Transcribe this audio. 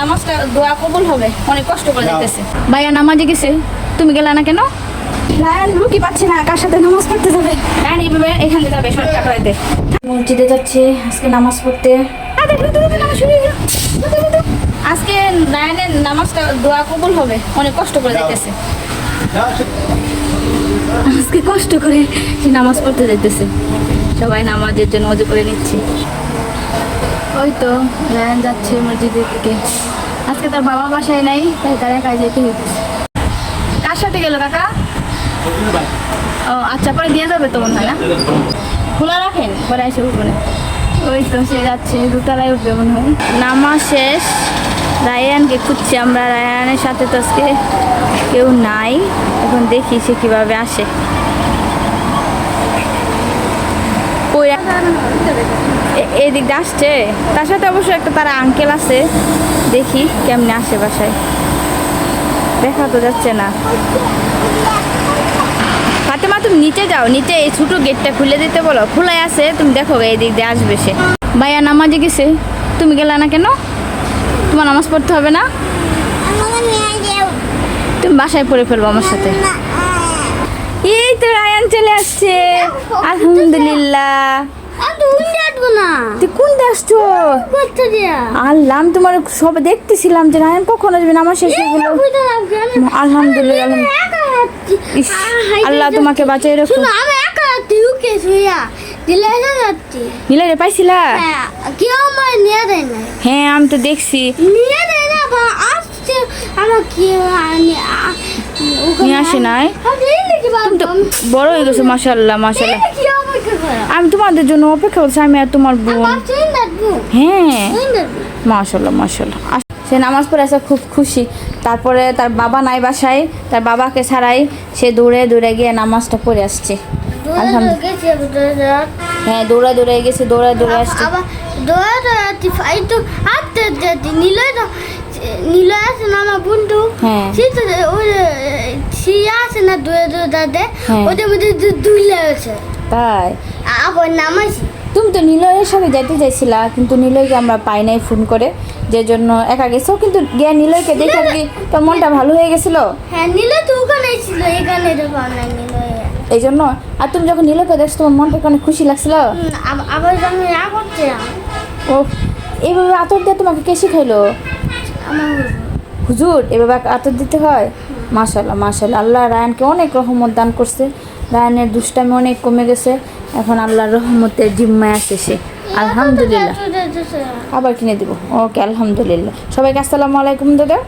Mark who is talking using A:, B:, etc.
A: নামাজটা দোয়া কবুল হবে। অনেক কষ্ট করে যেতেছে ভাইয়া নামাজে গেছে? তুমি গেলে না কেন?
B: লায়ন রুকি পাচ্ছে না কার সাথে নামাজ পড়তে যাবে?
A: রায়ন এইভাবে এখানে যাবে শর্টকাট হইতে
B: মসজিদে যাচ্ছে আজকে নামাজ পড়তে।
A: আজকে রায়নের নামাজটা দোয়া কবুল হবে অনেক কষ্ট করে যেতেছে আজকে কষ্ট করে সে নামাজ পড়তে যাইতেছে। সবাই নামাজের জন্য মজা করে নিচ্ছি। ওই তো রায়ন যাচ্ছে মসজিদের দিকে আজকে তার বাবা বাসায় নাই, তাই তার একাই যেতে হচ্ছে কার সাথে গেল কাকা? ও আচ্ছা পরে দিয়ে যাবে তো মনে হয় না? খোলা রাখেন, পরে এসে উঠবে ওই তো, সে যাচ্ছে, দুতলায় উঠবে মনে হয়। নামাজ শেষ, রায়ানকে খুঁজছি আমরা। রায়ানের সাথে তো আজকে কেউ নাই। এখন দেখি সে কীভাবে আসে। এদিক দিয়ে আসছে। তার সাথে অবশ্য একটা তার আঙ্কেল আছে। দেখি কেমনে আসে বাসায়। দেখা তো যাচ্ছে না। ফাতেমা তুমি নিচে যাও। নিচে এই ছোট গেটটা খুলে দিতে বলো। খোলাই আছে। তুমি দেখো এই দিক দিয়ে আসবে সে। ভাইয়া নামাজে গেছে। তুমি গেলে না কেন? তোমার নামাজ পড়তে হবে না? তুমি বাসায় পড়ে ফেলব আমার সাথে। তো রায়ান চলে আসছে। আলহামদুলিল্লাহ। তুই কোন আসছো? আল্লাহ তোমার সব দেখতেছিলাম যে রায়ান কখন আসবে শেষ হয়ে গেলো। আলহামদুলিল্লাহ। আল্লাহ তোমাকে বাঁচিয়ে রাখো। নীলা রে পাইছিলা?
C: হ্যাঁ আমার না
A: হ্যাঁ আমি তো দেখছি।
C: নিয়ে না আমার
A: আসে নাই? তো বড় হয়ে গেছো মাসাল্লাহ মাসাল্লাহ আমি তোমাদের জন্য অপেক্ষা করছি আমি আর তোমার বোন। হ্যাঁ। মাশাল্লাহ আস- সে নামাজ পড়ে আসে খুব খুশি। তারপরে তার বাবা নাই বাসায় তার বাবাকে ছাড়াই সে দূরে দূরে গিয়ে নামাজটা পড়ে আসছে। হ্যাঁ দৌড়ে দৌড়ে গেছে দৌড়ে দৌড়ে আসছে।
C: নিলয় নিলয় আছে না আমার বন্ধু
A: হ্যাঁ।
C: সে তো ওই সে আছে না দৌড়ে দৌড়ে দাদে?
A: হ্যাঁ।
C: ওদের মধ্যে দুলে আছে
A: তাই?
C: আবার নামাইছি।
A: তুমি তো নিলয়ের সাথে যেতে চাইছিলা কিন্তু নিলয়কে আমরা পাই নাই ফোন করে। যে জন্য একা গেছো কিন্তু গিয়ে নিলয়কে দেখে আর কি তোর মনটা ভালো হয়ে গেছিল?
C: হ্যাঁ নিলয় তো ওখানে ছিল এখানে তো পাও না নিলয়।
A: এই জন্য আর তুমি যখন নিলয়কে দেখছ তোমার মনটা অনেক খুশি লাগছিল?
C: আবার আমি না করতে
A: ও এইভাবে আতর দিয়ে তোমাকে কে শিখাইলো? হুজুর এভাবে আতর দিতে হয়? মাশাল্লাহ মাশাল্লাহ আল্লাহ রায়ানকে অনেক রহমত দান করছে। রায়ানের দুষ্টামি অনেক কমে গেছে। এখন আল্লাহর রহমতের জিম্মায় আছে সে। আলহামদুলিল্লাহ। আবার কিনে দিব। ওকে আলহামদুলিল্লাহ। সবাইকে আসসালামু আলাইকুম দাদা।